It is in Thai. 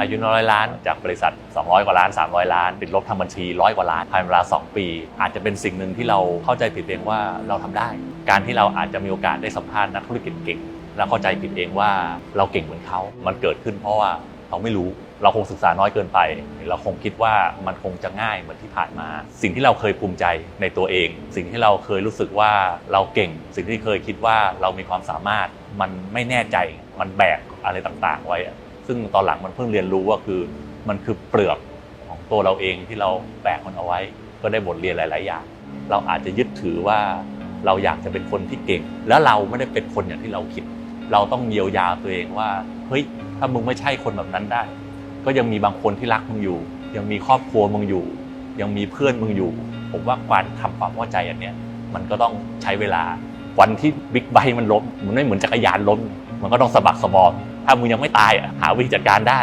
อายุน้อยล้านจากบริษัท 200 กว่าล้าน 300 ล้าน ติดลบทางบัญชีร้อยกว่าล้านภายในเวลา 2 ปี อาจจะเป็นสิ่งหนึ่งที่เราเข้าใจผิดเองว่าเราทำได้ การที่เราอาจจะมีโอกาสได้สัมภาษณ์นักธุรกิจเก่ง แล้วเข้าใจผิดเองว่าเราเก่งเหมือนเขา มันเกิดขึ้นเพราะว่าเราไม่รู้เราคงศึกษาน้อยเกินไป เราคงคิดว่ามันคงจะง่ายเหมือนที่ผ่านมา สิ่งที่เราเคยภูมิใจในตัวเอง สิ่งที่เราเคยรู้สึกว่าเราเก่ง สิ่งที่เคยคิดว่าเรามีความสามารถ มันไม่แน่ใจ มันแบกอะไรต่างๆ ไว้ ซึ่งตอนหลังมันเพิ่งเรียนรู้ว่าคือมันคือเปลือกของตัวเราเองที่เราแบกมันเอาไว้ ก็ได้บทเรียนหลาย ๆ อย่าง เราอาจจะยึดถือว่าเราอยากจะเป็นคนที่เก่ง แล้วเราไม่ได้เป็นคนอย่างที่เราคิด เราต้องเยียวยาตัวเองว่าเฮ้ยถ้ามึงไม่ใช่คนแบบนั้นได้ ก็ยังมีบางคนที่รักมึงอยู่ ยังมีครอบครัวมึงอยู่ ยังมีเพื่อนมึงอยู่ ผมว่าการทำความเข้าใจอันเนี้ยมันก็ต้องใช้เวลาวันที่บิ๊กไบค์มันล้มมันไม่เหมือนจักรยานล้ม มันก็ต้องสะบักสะบอม ถ้ามึงยังไม่ตายอะหาวิธีจัดการได้